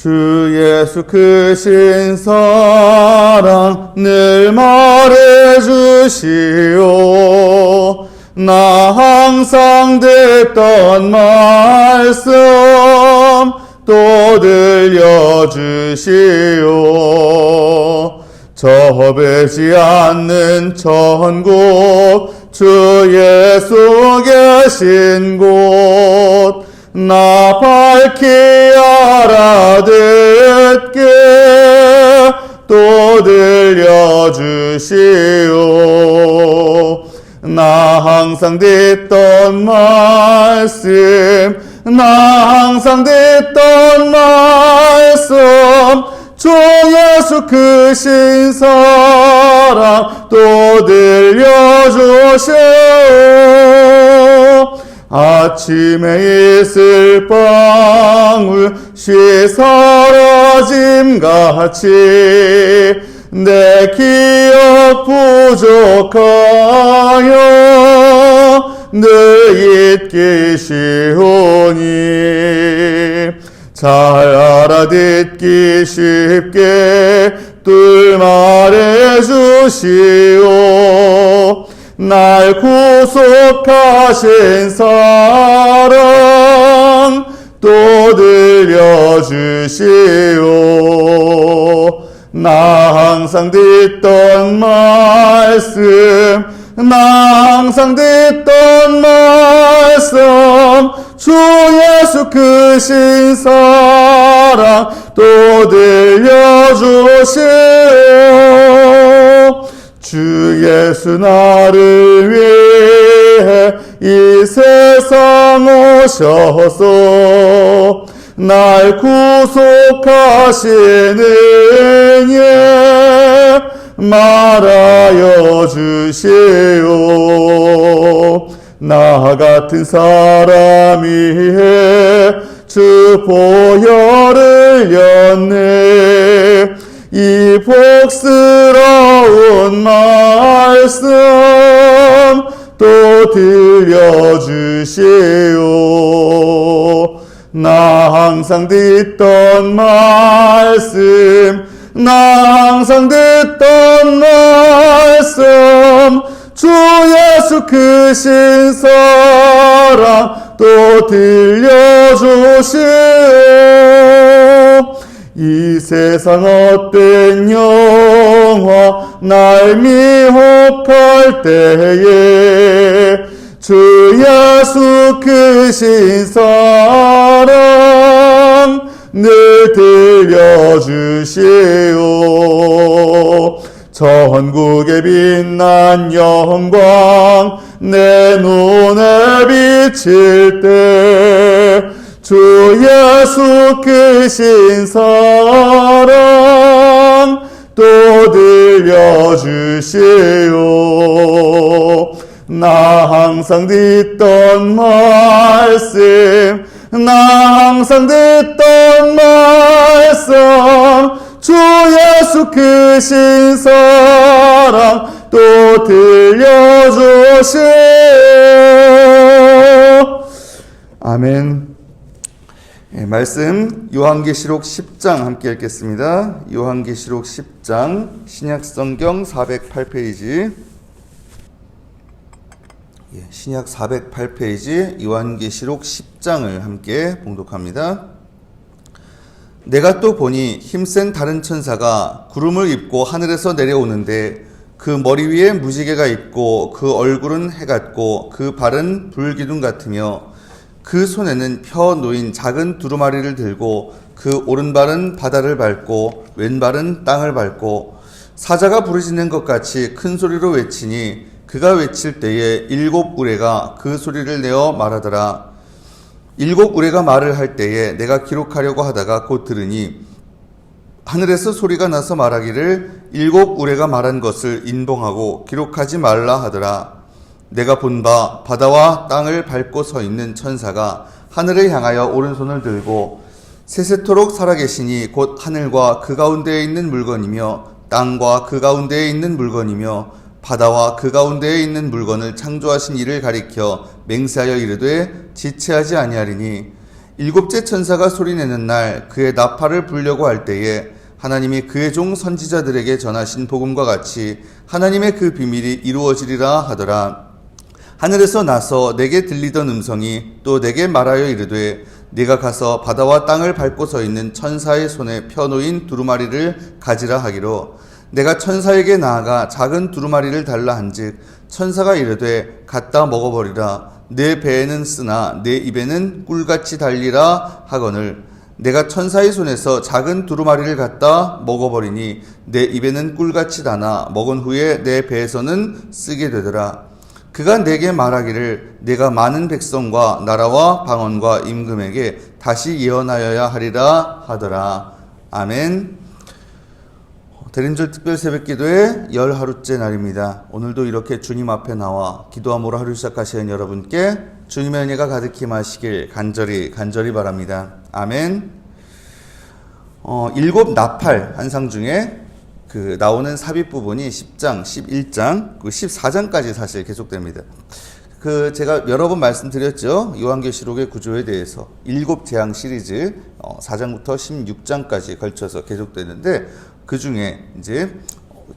주 예수 크신 사랑 늘 말해주시오. 나 항상 듣던 말씀 또 들려주시오. 저배지 않는 천국 주 예수 계신 곳 나 밝히 알아듣게 또 들려주시오. 나 항상 듣던 말씀 나 항상 듣던 말씀. 주 예수 크신 사랑 또 들려주시오 아침에 있을 방울 쉬 사라짐 같이 내 기억 부족하여 늘 잊기 쉬우니 잘 알아듣기 쉽게 뚫 말해주시오 날 구속하신 사랑 또 들려주시오. 나 항상 듣던 말씀 나 항상 듣던 말씀 주 예수 크신 사랑 또 들려주시오 주 예수 나를 위해 이 세상 오셔서 날 구속하시는 예 말하여 주시오. 나 같은 사람이 주 보혈을 였네 이 복스러운 말씀 또 들려주시오. 나 항상 듣던 말씀 나 항상 듣던 말씀. 주 예수 크신 사랑 또 들려주시오 이 세상 어떤 영화 날 미혹할 때에 주 예수 크신 사랑 늘 들려주시오. 전국에 빛난 영광 내 눈에 비칠 때 주 예수 크신 사랑 또 들려주시오. 나 항상 듣던 말씀 나 항상 듣던 말씀. 주 예수 크신 사랑 또 들려주시오. 아멘 예, 말씀 요한계시록 10장 함께 읽겠습니다. 요한계시록 10장 신약성경 408페이지 예, 신약 408페이지 요한계시록 10장을 함께 봉독합니다. 내가 또 보니 힘센 다른 천사가 구름을 입고 하늘에서 내려오는데 그 머리 위에 무지개가 있고 그 얼굴은 해 같고 그 발은 불기둥 같으며 그 손에는 펴 놓인 작은 두루마리를 들고 그 오른발은 바다를 밟고 왼발은 땅을 밟고 사자가 부르짖는 것 같이 큰 소리로 외치니 그가 외칠 때에 일곱 우레가 그 소리를 내어 말하더라 일곱 우레가 말을 할 때에 내가 기록하려고 하다가 곧 들으니 하늘에서 소리가 나서 말하기를 일곱 우레가 말한 것을 인봉하고 기록하지 말라 하더라. 내가 본 바 바다와 땅을 밟고 서 있는 천사가 하늘을 향하여 오른손을 들고 세세토록 살아계시니 곧 하늘과 그 가운데에 있는 물건이며 땅과 그 가운데에 있는 물건이며 바다와 그 가운데에 있는 물건을 창조하신 이를 가리켜 맹세하여 이르되 지체하지 아니하리니 일곱째 천사가 소리내는 날 그의 나팔을 불려고 할 때에 하나님이 그의 종 선지자들에게 전하신 복음과 같이 하나님의 그 비밀이 이루어지리라 하더라. 하늘에서 나서 내게 들리던 음성이 또 내게 말하여 이르되 네가 가서 바다와 땅을 밟고 서 있는 천사의 손에 펴놓인 두루마리를 가지라 하기로. 내가 천사에게 나아가 작은 두루마리를 달라 한즉 천사가 이르되 갖다 먹어버리라. 내 배에는 쓰나 내 입에는 꿀같이 달리라 하거늘. 내가 천사의 손에서 작은 두루마리를 갖다 먹어버리니 내 입에는 꿀같이 다나 먹은 후에 내 배에서는 쓰게 되더라 그가 내게 말하기를 내가 많은 백성과 나라와 방언과 임금에게 다시 예언하여야 하리라 하더라 아멘 대림절 특별 새벽 기도의 열 하루째 날입니다. 오늘도 이렇게 주님 앞에 나와 기도함으로 하루 시작하시는 여러분께 주님의 은혜가 가득히 마시길 간절히 간절히 바랍니다. 아멘. 어, 일곱 나팔 한상 중에 그 나오는 삽입 부분이 10장, 11장, 그 14장까지 사실 계속됩니다. 그 제가 여러 번 말씀드렸죠. 요한계시록의 구조에 대해서 일곱 재앙 시리즈 어, 4장부터 16장까지 걸쳐서 계속되는데 그 중에 이제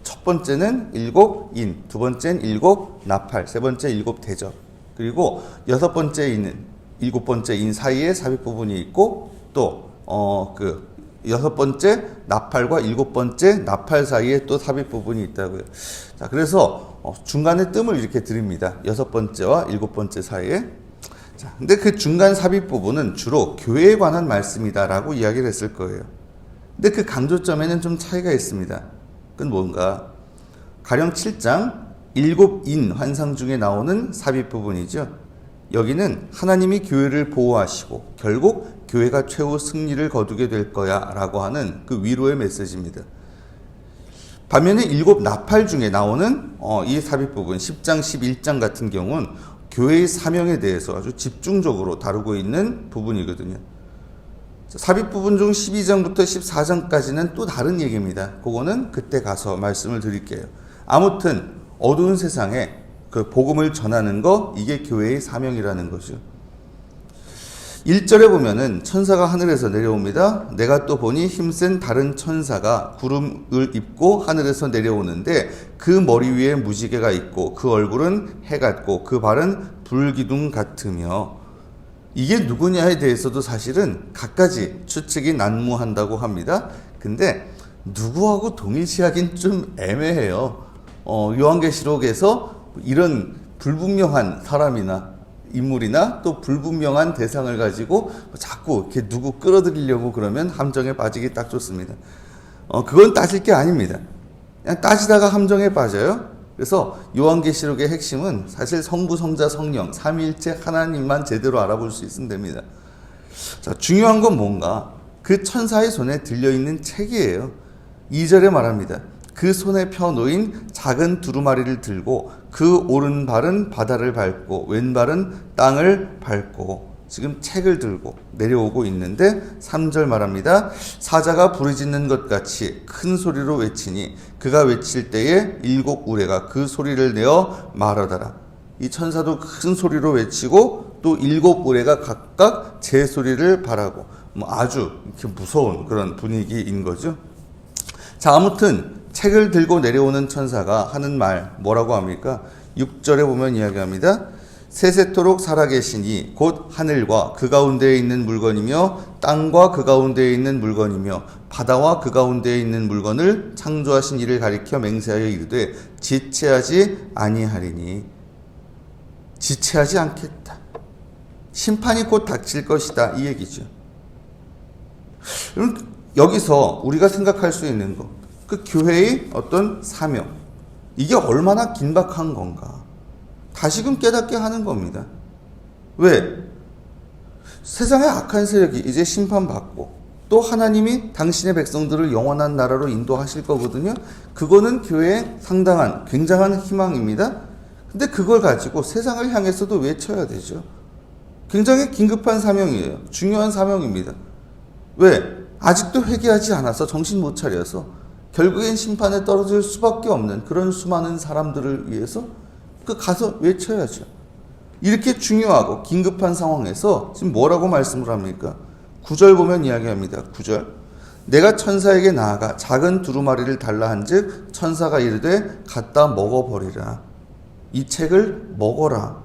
첫 번째는 일곱 인, 두 번째는 일곱 나팔, 세 번째 일곱 대접, 그리고 여섯 번째 인은 일곱 번째 인 사이에 삽입 부분이 있고 또어그 여섯 번째 나팔과 일곱 번째 나팔 사이에 또 삽입 부분이 있다고요. 자, 그래서 어, 중간에 뜸을 이렇게 드립니다. 여섯 번째와 일곱 번째 사이에. 자, 근데 그 중간 삽입 부분은 주로 교회에 관한 말씀이다라고 이야기를 했을 거예요. 근데 그 강조점에는 좀 차이가 있습니다. 그건 뭔가? 가령 7장 일곱 인 환상 중에 나오는 삽입 부분이죠. 여기는 하나님이 교회를 보호하시고 결국 교회가 최후 승리를 거두게 될 거야 라고 하는 그 위로의 메시지입니다. 반면에 일곱 나팔 중에 나오는 어, 이 삽입 부분 10장 11장 같은 경우는 교회의 사명에 대해서 아주 집중적으로 다루고 있는 부분이거든요. 삽입 부분 중 12장부터 14장까지는 또 다른 얘기입니다. 그거는 그때 가서 말씀을 드릴게요. 아무튼 어두운 세상에 그 복음을 전하는 거 이게 교회의 사명이라는 거죠. 1절에 보면은 천사가 하늘에서 내려옵니다. 내가 또 보니 힘센 다른 천사가 구름을 입고 하늘에서 내려오는데 그 머리 위에 무지개가 있고 그 얼굴은 해 같고 그 발은 불기둥 같으며 이게 누구냐에 대해서도 사실은 갖가지 추측이 난무한다고 합니다. 근데 누구하고 동일시하긴 좀 애매해요. 어, 요한계시록에서 이런 불분명한 사람이나 인물이나 또 불분명한 대상을 가지고 자꾸 이렇게 누구 끌어들이려고 그러면 함정에 빠지기 딱 좋습니다. 어, 그건 따질 게 아닙니다. 그냥 따지다가 함정에 빠져요. 그래서 요한계시록의 핵심은 사실 성부, 성자, 성령, 삼위일체 하나님만 제대로 알아볼 수 있으면 됩니다. 자, 중요한 건 뭔가 그 천사의 손에 들려있는 책이에요. 2절에 말합니다. 그 손에 펴 놓인 작은 두루마리를 들고 그 오른발은 바다를 밟고 왼발은 땅을 밟고 지금 책을 들고 내려오고 있는데 3절 말합니다. 사자가 부르짖는 것 같이 큰 소리로 외치니 그가 외칠 때에 일곱 우레가 그 소리를 내어 말하더라. 이 천사도 큰 소리로 외치고 또 일곱 우레가 각각 제 소리를 바라고 뭐 아주 이렇게 무서운 그런 분위기인 거죠. 자, 아무튼 책을 들고 내려오는 천사가 하는 말 뭐라고 합니까? 6절에 보면 이야기합니다. 세세토록 살아계시니 곧 하늘과 그 가운데에 있는 물건이며 땅과 그 가운데에 있는 물건이며 바다와 그 가운데에 있는 물건을 창조하신 이를 가리켜 맹세하여 이르되 지체하지 아니하리니 지체하지 않겠다. 심판이 곧 닥칠 것이다 이 얘기죠. 여기서 우리가 생각할 수 있는 것, 그 교회의 어떤 사명, 이게 얼마나 긴박한 건가. 다시금 깨닫게 하는 겁니다. 왜? 세상의 악한 세력이 이제 심판받고 또 하나님이 당신의 백성들을 영원한 나라로 인도하실 거거든요. 그거는 교회의 상당한 굉장한 희망입니다. 근데 그걸 가지고 세상을 향해서도 외쳐야 되죠. 굉장히 긴급한 사명이에요. 중요한 사명입니다. 왜? 아직도 회개하지 않아서 정신 못 차려서 결국엔 심판에 떨어질 수밖에 없는 그런 수많은 사람들을 위해서 그 가서 외쳐야죠. 이렇게 중요하고 긴급한 상황에서 지금 뭐라고 말씀을 합니까? 9절 보면 이야기합니다. 9절. 내가 천사에게 나아가 작은 두루마리를 달라 한즉 천사가 이르되 갖다 먹어 버리라. 이 책을 먹어라.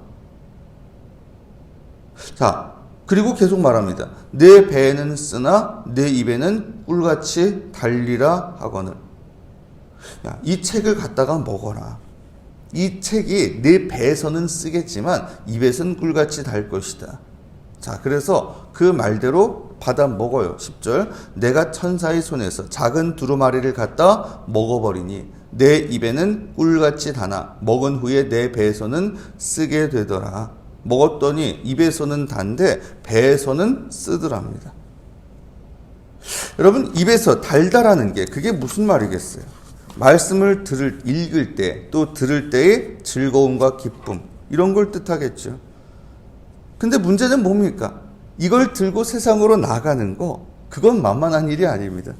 자, 그리고 계속 말합니다. 내 배에는 쓰나 내 입에는 꿀같이 달리라 하거늘. 야, 이 책을 갖다가 먹어라. 이 책이 내 배에서는 쓰겠지만 입에선 꿀같이 달 것이다. 자, 그래서 그 말대로 받아 먹어요. 10절. 내가 천사의 손에서 작은 두루마리를 갖다 먹어버리니 내 입에는 꿀같이 다나 먹은 후에 내 배에서는 쓰게 되더라. 먹었더니 입에서는 단데 배에서는 쓰더랍니다. 여러분 입에서 달달하는 게 그게 무슨 말이겠어요? 말씀을 들을 읽을 때 또 들을 때의 즐거움과 기쁨 이런 걸 뜻하겠죠. 근데 문제는 뭡니까? 이걸 들고 세상으로 나가는 거 그건 만만한 일이 아닙니다.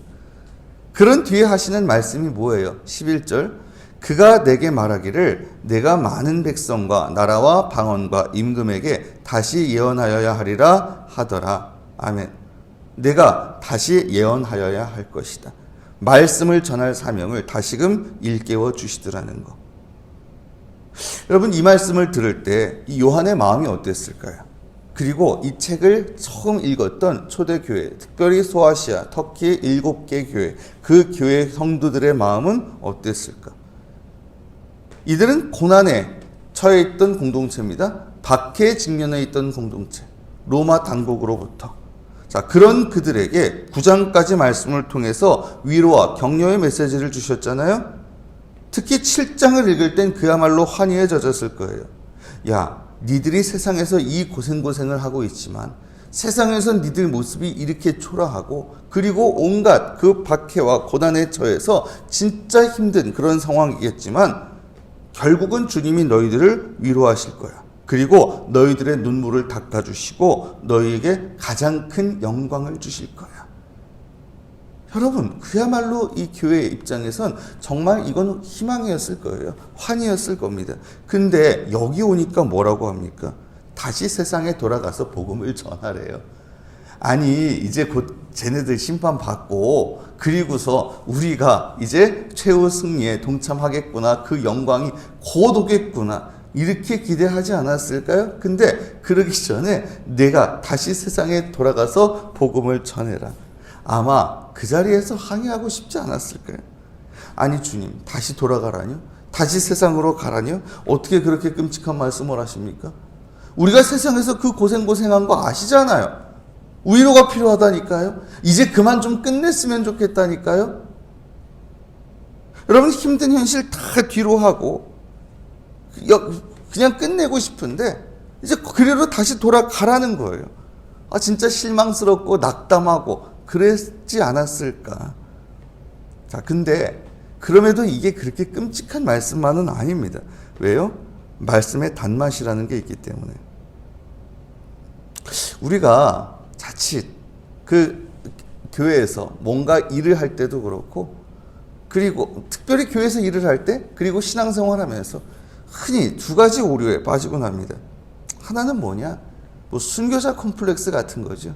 그런 뒤에 하시는 말씀이 뭐예요? 11절 그가 내게 말하기를 내가 많은 백성과 나라와 방언과 임금에게 다시 예언하여야 하리라 하더라. 아멘. 내가 다시 예언하여야 할 것이다. 말씀을 전할 사명을 다시금 일깨워 주시더라는 거. 여러분 이 말씀을 들을 때 이 요한의 마음이 어땠을까요? 그리고 이 책을 처음 읽었던 초대교회, 특별히 소아시아, 터키 일곱 개 교회, 그 교회 성도들의 마음은 어땠을까? 이들은 고난에 처해 있던 공동체입니다. 박해에 직면해 있던 공동체. 로마 당국으로부터. 자, 그런 그들에게 9장까지 말씀을 통해서 위로와 격려의 메시지를 주셨잖아요. 특히 7장을 읽을 땐 그야말로 환희에 젖었을 거예요. 야, 니들이 세상에서 이 고생고생을 하고 있지만 세상에서 니들 모습이 이렇게 초라하고 그리고 온갖 그 박해와 고난에 처해서 진짜 힘든 그런 상황이겠지만 결국은 주님이 너희들을 위로하실 거야. 그리고 너희들의 눈물을 닦아주시고 너희에게 가장 큰 영광을 주실 거야. 여러분, 그야말로 이 교회의 입장에선 정말 이건 희망이었을 거예요. 환희였을 겁니다. 근데 여기 오니까 뭐라고 합니까? 다시 세상에 돌아가서 복음을 전하래요. 아니, 이제 곧 쟤네들 심판받고, 그리고서 우리가 이제 최후 승리에 동참하겠구나. 그 영광이 곧 오겠구나. 이렇게 기대하지 않았을까요? 근데 그러기 전에 내가 다시 세상에 돌아가서 복음을 전해라. 아마 그 자리에서 항의하고 싶지 않았을까요? 아니, 주님, 다시 돌아가라뇨? 다시 세상으로 가라뇨? 어떻게 그렇게 끔찍한 말씀을 하십니까? 우리가 세상에서 그 고생고생한 거 아시잖아요. 위로가 필요하다니까요. 이제 그만 좀 끝냈으면 좋겠다니까요. 여러분 힘든 현실 다 뒤로 하고 그냥 끝내고 싶은데 이제 그래로 다시 돌아가라는 거예요. 아 진짜 실망스럽고 낙담하고 그랬지 않았을까. 자 근데 그럼에도 이게 그렇게 끔찍한 말씀만은 아닙니다. 왜요? 말씀의 단맛이라는 게 있기 때문에. 우리가 자칫 그 교회에서 뭔가 일을 할 때도 그렇고 그리고 특별히 교회에서 일을 할 때 그리고 신앙생활 하면서 흔히 두 가지 오류에 빠지곤 합니다. 하나는 뭐냐? 뭐 순교자 콤플렉스 같은 거죠.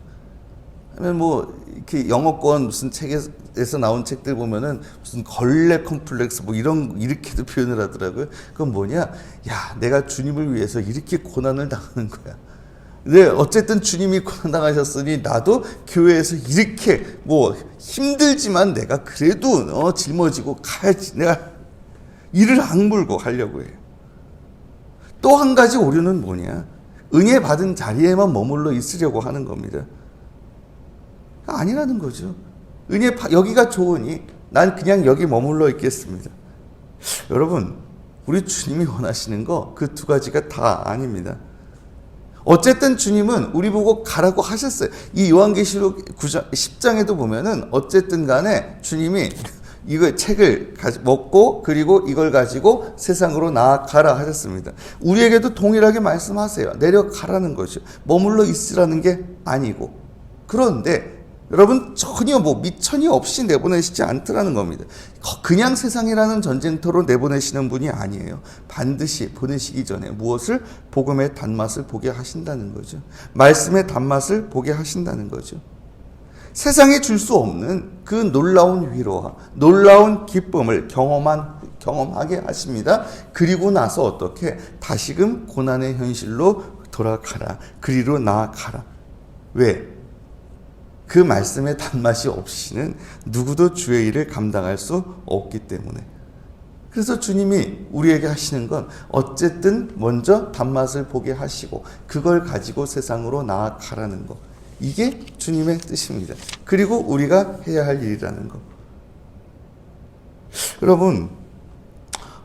하면 뭐 이렇게 영어권 무슨 책에 에서 나온 책들 보면은 무슨 걸레 컴플렉스 뭐 이런 이렇게도 표현을 하더라고요. 그건 뭐냐? 야, 내가 주님을 위해서 이렇게 고난을 당하는 거야. 네, 어쨌든 주님이 고난 당하셨으니 나도 교회에서 이렇게 뭐 힘들지만 내가 그래도 어, 짊어지고 가야지. 내가 이를 악물고 가려고 해요. 또 한 가지 오류는 뭐냐? 은혜 받은 자리에만 머물러 있으려고 하는 겁니다. 아니라는 거죠. 은혜 파- 여기가 좋으니 난 그냥 여기 머물러 있겠습니다. 여러분, 우리 주님이 원하시는 거 그 두 가지가 다 아닙니다. 어쨌든 주님은 우리 보고 가라고 하셨어요. 이 요한계시록 9장, 10장에도 보면은 어쨌든 간에 주님이 이거 책을 먹고 그리고 이걸 가지고 세상으로 나아가라 하셨습니다. 우리에게도 동일하게 말씀하세요. 내려가라는 거죠. 머물러 있으라는 게 아니고. 그런데 여러분 전혀 뭐 미천이 없이 내보내시지 않더라는 겁니다. 거- 그냥 세상이라는 전쟁터로 내보내시는 분이 아니에요. 반드시 보내시기 전에 무엇을 복음의 단맛을 보게 하신다는 거죠. 말씀의 단맛을 보게 하신다는 거죠. 세상에 줄 수 없는 그 놀라운 위로와 놀라운 기쁨을 경험한 경험하게 하십니다. 그리고 나서 어떻게 다시금 고난의 현실로 돌아가라. 그리로 나아가라. 왜? 그 말씀의 단맛이 없이는 누구도 주의 일을 감당할 수 없기 때문에. 그래서 주님이 우리에게 하시는 건 어쨌든 먼저 단맛을 보게 하시고 그걸 가지고 세상으로 나아가라는 거. 이게 주님의 뜻입니다. 그리고 우리가 해야 할 일이라는 거. 여러분,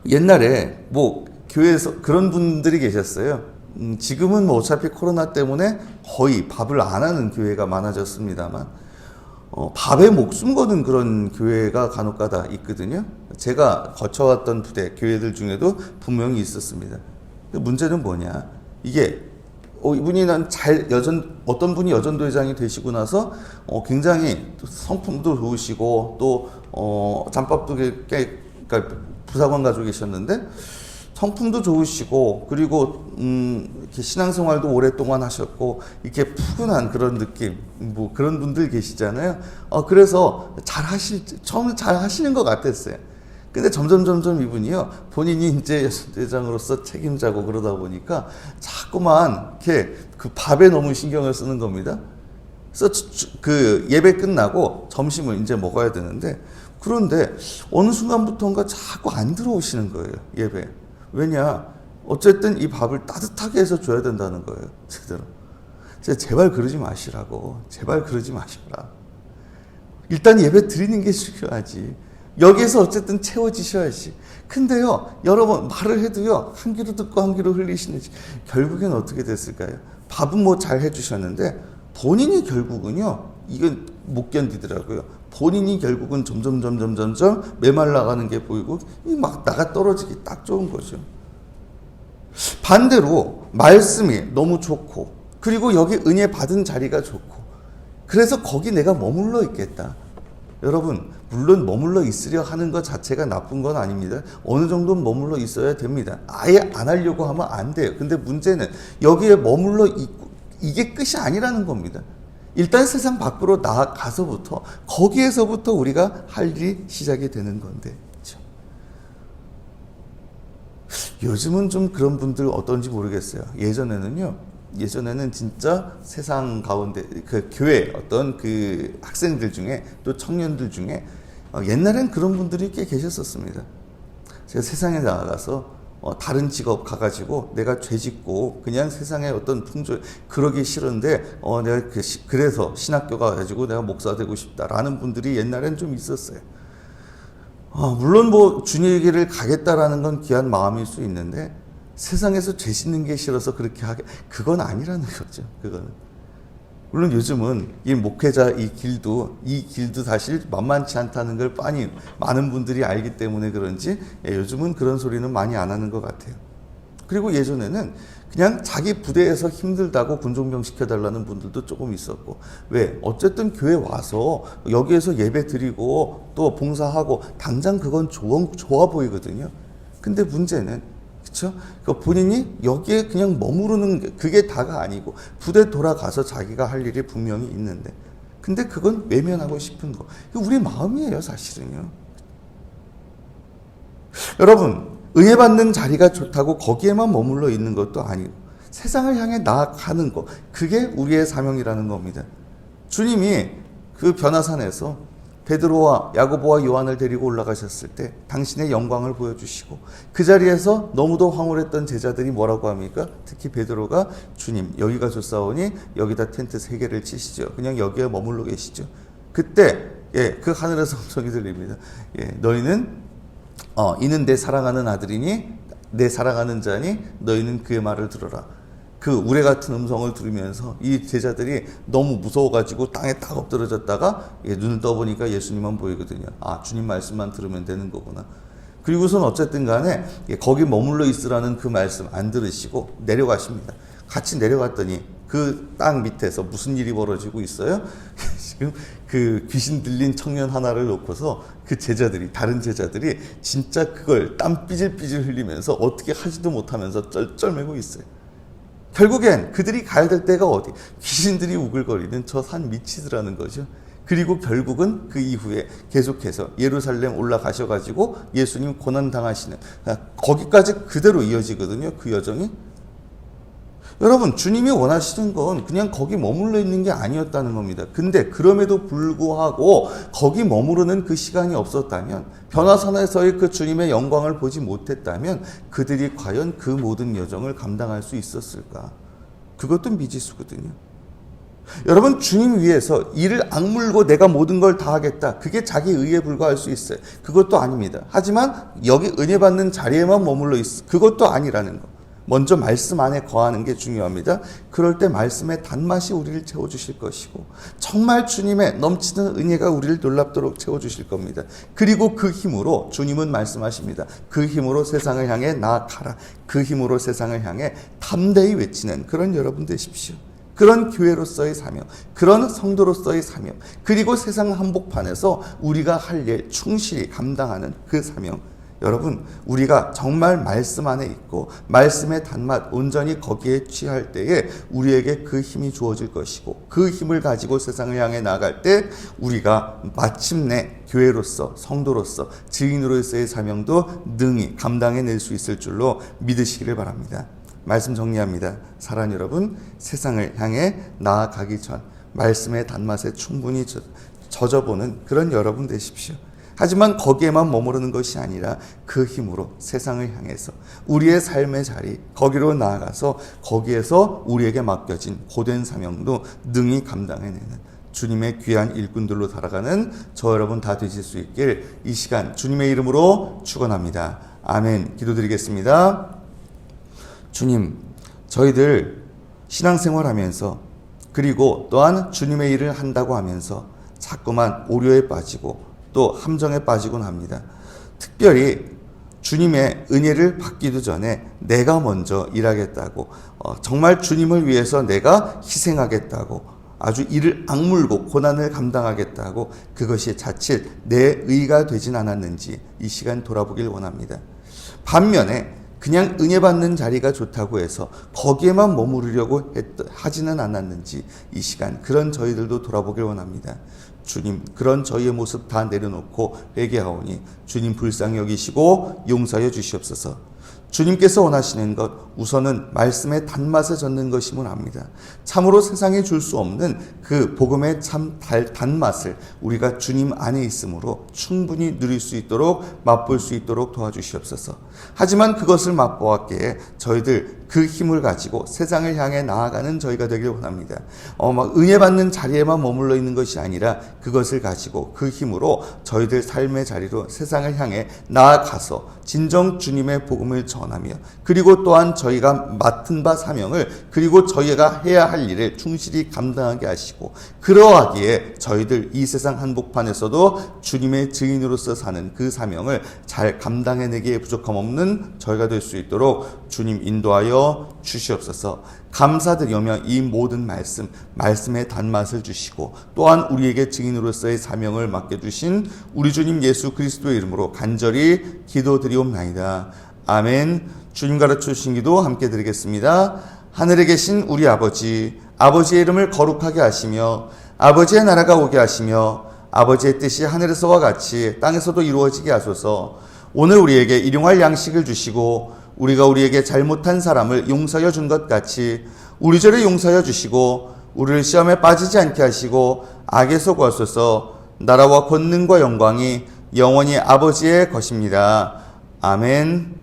옛날에 뭐 교회에서 그런 분들이 계셨어요. 음, 지금은 뭐 어차피 코로나 때문에 거의 밥을 안 하는 교회가 많아졌습니다만 어, 밥에 목숨 거는 그런 교회가 간혹가다 있거든요. 제가 거쳐왔던 부대 교회들 중에도 분명히 있었습니다. 문제는 뭐냐? 이게 어, 이분이 난 잘 여전 어떤 분이 여전도 회장이 되시고 나서 어, 굉장히 또 성품도 좋으시고 또 어, 잠밥도 꽤, 꽤 그러니까 부사관 가지고 계셨는데 성품도 좋으시고 그리고 음, 이렇게 신앙생활도 오랫동안 하셨고 이렇게 푸근한 그런 느낌 뭐 그런 분들 계시잖아요. 어, 그래서 잘 하실 처음에 잘 하시는 것 같았어요. 근데 점점 점점 이분이요 본인이 이제 대장으로서 책임자고 그러다 보니까 자꾸만 이렇게 그 밥에 너무 신경을 쓰는 겁니다. 그래서 그 예배 끝나고 점심을 이제 먹어야 되는데 그런데 어느 순간부터인가 자꾸 안 들어오시는 거예요 예배. 왜냐 어쨌든 이 밥을 따뜻하게 해서 줘야 된다는 거예요 제대로. 제발 그러지 마시라고 제발 그러지 마셔라. 일단 예배 드리는 게 중요하지. 여기에서 어쨌든 채워지셔야지. 근데요, 여러분, 말을 해도요, 한 귀로 듣고 한 귀로 흘리시는지, 결국엔 어떻게 됐을까요? 밥은 뭐 잘 해주셨는데, 본인이 결국은요, 이건 못 견디더라고요. 본인이 결국은 점점, 점점, 점점 메말라가는 게 보이고, 이막 나가 떨어지기 딱 좋은 거죠. 반대로, 말씀이 너무 좋고, 그리고 여기 은혜 받은 자리가 좋고, 그래서 거기 내가 머물러 있겠다. 여러분, 물론 머물러 있으려 하는 것 자체가 나쁜 건 아닙니다. 어느 정도는 머물러 있어야 됩니다. 아예 안 하려고 하면 안 돼요. 근데 문제는 여기에 머물러 있고, 이게 끝이 아니라는 겁니다. 일단 세상 밖으로 나아가서부터, 거기에서부터 우리가 할 일이 시작이 되는 건데. 그렇죠? 요즘은 좀 그런 분들 어떤지 모르겠어요. 예전에는요. 예전에는 진짜 세상 가운데 그 교회 어떤 그 학생들 중에 또 청년들 중에 어, 옛날엔 그런 분들이 꽤 계셨었습니다. 제가 세상에 나가서 어, 다른 직업 가가지고 내가 죄짓고 그냥 세상의 어떤 풍조 그러기 싫은데 어, 내가 그 시- 그래서 신학교 가가지고 내가 목사 되고 싶다라는 분들이 옛날엔 좀 있었어요. 어, 물론 뭐 주님의 길을 가겠다라는 건 귀한 마음일 수 있는데 세상에서 죄 짓는 게 싫어서 그렇게 하게 그건 아니라는 거죠. 그거는 물론 요즘은 이 목회자 이 길도 이 길도 사실 만만치 않다는 걸 빤히 많은 분들이 알기 때문에 그런지 예, 요즘은 그런 소리는 많이 안 하는 것 같아요. 그리고 예전에는 그냥 자기 부대에서 힘들다고 군종병 시켜달라는 분들도 조금 있었고 왜 어쨌든 교회 와서 여기에서 예배 드리고 또 봉사하고 당장 그건 좋아, 좋아 보이거든요. 근데 문제는 그렇죠? 그러니까 본인이 여기에 그냥 머무르는 게 그게 다가 아니고 부대 돌아가서 자기가 할 일이 분명히 있는데 근데 그건 외면하고 싶은 거. 우리 마음이에요, 사실은요. 여러분, 은혜 받는 자리가 좋다고 거기에만 머물러 있는 것도 아니고 세상을 향해 나아가는 것. 그게 우리의 사명이라는 겁니다. 주님이 그 변화산에서 베드로와 야고보와 요한을 데리고 올라가셨을 때 당신의 영광을 보여주시고 그 자리에서 너무도 황홀했던 제자들이 뭐라고 합니까? 특히 베드로가 주님 여기가 좋사오니 여기다 텐트 세 개를 치시죠. 그냥 여기에 머물러 계시죠. 그때 예, 그 하늘에서 음성이 들립니다. 예, 너희는 어, 이는 내 사랑하는 아들이니 내 사랑하는 자니 너희는 그의 말을 들어라. 그 우레 같은 음성을 들으면서 이 제자들이 너무 무서워가지고 땅에 딱 엎드러졌다가 예, 눈을 떠보니까 예수님만 보이거든요. 아 주님 말씀만 들으면 되는 거구나. 그리고선 어쨌든 간에 예, 거기 머물러 있으라는 그 말씀 안 들으시고 내려가십니다. 같이 내려갔더니 그 땅 밑에서 무슨 일이 벌어지고 있어요? 지금 그 귀신 들린 청년 하나를 놓고서 그 제자들이 다른 제자들이 진짜 그걸 땀 삐질삐질 흘리면서 어떻게 하지도 못하면서 쩔쩔매고 있어요. 결국엔 그들이 가야 될 때가 어디? 귀신들이 우글거리는 저산 밑이더라는 거죠. 그리고 결국은 그 이후에 계속해서 예루살렘 올라가셔가지고 예수님 고난 당하시는 아, 거기까지 그대로 이어지거든요. 그 여정이. 여러분, 주님이 원하시는 건 그냥 거기 머물러 있는 게 아니었다는 겁니다. 근데 그럼에도 불구하고 거기 머무르는 그 시간이 없었다면, 변화산에서의 그 주님의 영광을 보지 못했다면, 그들이 과연 그 모든 여정을 감당할 수 있었을까? 그것도 미지수거든요. 여러분, 주님 위해서 이를 악물고 내가 모든 걸 다 하겠다. 그게 자기 의에 불과할 수 있어요. 그것도 아닙니다. 하지만 여기 은혜 받는 자리에만 머물러 있어. 그것도 아니라는 거. 먼저 말씀 안에 거하는 게 중요합니다. 그럴 때 말씀의 단맛이 우리를 채워주실 것이고, 정말 주님의 넘치는 은혜가 우리를 놀랍도록 채워주실 겁니다. 그리고 그 힘으로 주님은 말씀하십니다. 그 힘으로 세상을 향해 나아가라. 그 힘으로 세상을 향해 담대히 외치는 그런 여러분 되십시오. 그런 교회로서의 사명, 그런 성도로서의 사명, 그리고 세상 한복판에서 우리가 할 일 충실히 감당하는 그 사명, 여러분, 우리가 정말 말씀 안에 있고 말씀의 단맛 온전히 거기에 취할 때에 우리에게 그 힘이 주어질 것이고 그 힘을 가지고 세상을 향해 나갈 때 우리가 마침내 교회로서 성도로서 증인으로서의 사명도 능히 감당해낼 수 있을 줄로 믿으시기를 바랍니다. 말씀 정리합니다. 사랑 여러분, 세상을 향해 나아가기 전 말씀의 단맛에 충분히 젖어보는 그런 여러분 되십시오. 하지만 거기에만 머무르는 것이 아니라 그 힘으로 세상을 향해서 우리의 삶의 자리, 거기로 나아가서 거기에서 우리에게 맡겨진 고된 사명도 능히 감당해내는 주님의 귀한 일꾼들로 살아가는 저 여러분 다 되실 수 있길 이 시간 주님의 이름으로 축원합니다. 아멘. 기도드리겠습니다. 주님, 저희들 신앙생활하면서 그리고 또한 주님의 일을 한다고 하면서 자꾸만 오류에 빠지고 또 함정에 빠지곤 합니다. 특별히 주님의 은혜를 받기도 전에 내가 먼저 일하겠다고 어, 정말 주님을 위해서 내가 희생하겠다고 아주 이를 악물고 고난을 감당하겠다고 그것이 자칫 내 의가 되진 않았는지 이 시간 돌아보길 원합니다. 반면에 그냥 은혜 받는 자리가 좋다고 해서 거기에만 머무르려고 했, 하지는 않았는지 이 시간 그런 저희들도 돌아보길 원합니다. 주님 그런 저희의 모습 다 내려놓고 회개하오니 주님 불쌍히 여기시고 용서해 주시옵소서. 주님께서 원하시는 것 우선은 말씀의 단맛에 젖는 것임을 압니다. 참으로 세상에 줄 수 없는 그 복음의 참 달, 단맛을 우리가 주님 안에 있으므로 충분히 누릴 수 있도록 맛볼 수 있도록 도와주시옵소서. 하지만 그것을 맛보았기에 저희들 그 힘을 가지고 세상을 향해 나아가는 저희가 되길 원합니다. 어, 막 은혜 받는 자리에만 머물러 있는 것이 아니라 그것을 가지고 그 힘으로 저희들 삶의 자리로 세상을 향해 나아가서 진정 주님의 복음을 전하며 그리고 또한 저희가 맡은 바 사명을 그리고 저희가 해야 할 일을 충실히 감당하게 하시고 그러하기에 저희들 이 세상 한복판에서도 주님의 증인으로서 사는 그 사명을 잘 감당해내기에 부족함 없는 저희가 될 수 있도록 주님 인도하여 주시옵소서. 감사드리며 이 모든 말씀, 말씀의 단맛을 주시고 또한 우리에게 증인으로서의 사명을 맡겨주신 우리 주님 예수 그리스도의 이름으로 간절히 기도드리옵나이다. 아멘. 주님 가르쳐 주신 기도 함께 드리겠습니다. 하늘에 계신 우리 아버지, 아버지의 이름을 거룩하게 하시며 아버지의 나라가 오게 하시며 아버지의 뜻이 하늘에서와 같이 땅에서도 이루어지게 하소서. 오늘 우리에게 일용할 양식을 주시고 우리가 우리에게 잘못한 사람을 용서하여 준 것 같이 우리 죄를 용서하여 주시고 우리를 시험에 빠지지 않게 하시고 악에서 구하소서. 나라와 권능과 영광이 영원히 아버지의 것입니다. 아멘.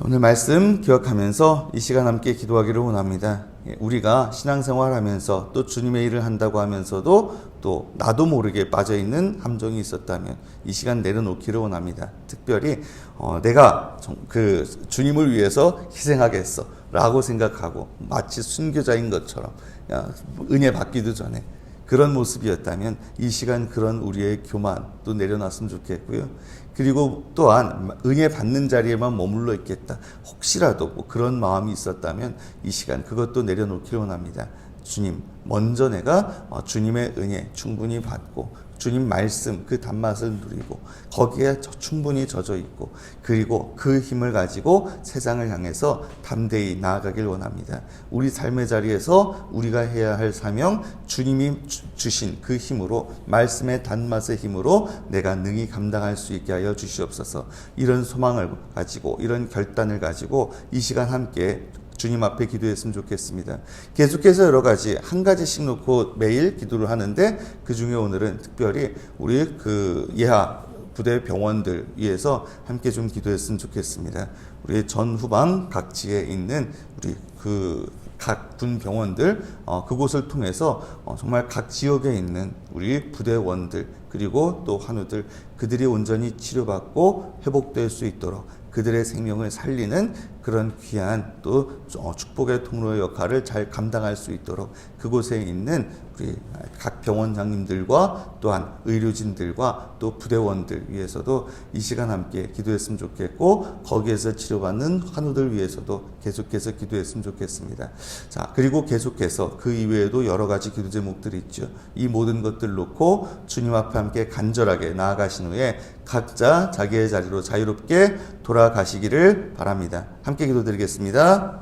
오늘 말씀 기억하면서 이 시간 함께 기도하기를 원합니다. 예, 우리가 신앙생활 하면서 또 주님의 일을 한다고 하면서도 또 나도 모르게 빠져 있는 함정이 있었다면 이 시간 내려놓기를 원합니다. 특별히 어, 내가 정- 그 주님을 위해서 희생하겠어 라고 생각하고 마치 순교자인 것처럼 야, 은혜 받기도 전에 그런 모습이었다면 이 시간 그런 우리의 교만도 내려놨으면 좋겠고요. 그리고 또한 은혜 받는 자리에만 머물러 있겠다. 혹시라도 뭐 그런 마음이 있었다면 이 시간 그것도 내려놓기를 원합니다. 주님, 먼저 내가 어, 주님의 은혜 충분히 받고 주님 말씀 그 단맛을 누리고 거기에 저- 충분히 젖어 있고 그리고 그 힘을 가지고 세상을 향해서 담대히 나아가길 원합니다. 우리 삶의 자리에서 우리가 해야 할 사명 주님이 주- 주신 그 힘으로 말씀의 단맛의 힘으로 내가 능히 감당할 수 있게 하여 주시옵소서. 이런 소망을 가지고 이런 결단을 가지고 이 시간 함께 주님 앞에 기도했으면 좋겠습니다. 계속해서 여러 가지 한 가지씩 놓고 매일 기도를 하는데 그 중에 오늘은 특별히 우리 그 예하 부대 병원들 위해서 함께 좀 기도했으면 좋겠습니다. 우리 전 후방 각지에 있는 우리 그 각 군 병원들 어, 그곳을 통해서 어, 정말 각 지역에 있는 우리 부대원들 그리고 또 환우들 그들이 온전히 치료받고 회복될 수 있도록 그들의 생명을 살리는 그런 귀한 또 어, 축복의 통로의 역할을 잘 감당할 수 있도록 그곳에 있는 각 병원장님들과 또한 의료진들과 또 부대원들 위해서도 이 시간 함께 기도했으면 좋겠고 거기에서 치료받는 환우들 위해서도 계속해서 기도했으면 좋겠습니다. 자 그리고 계속해서 그 이외에도 여러 가지 기도 제목들이 있죠. 이 모든 것들 놓고 주님 앞에 함께 간절하게 나아가신 후에 각자 자기의 자리로 자유롭게 돌아가시기를 바랍니다. 함께 기도드리겠습니다.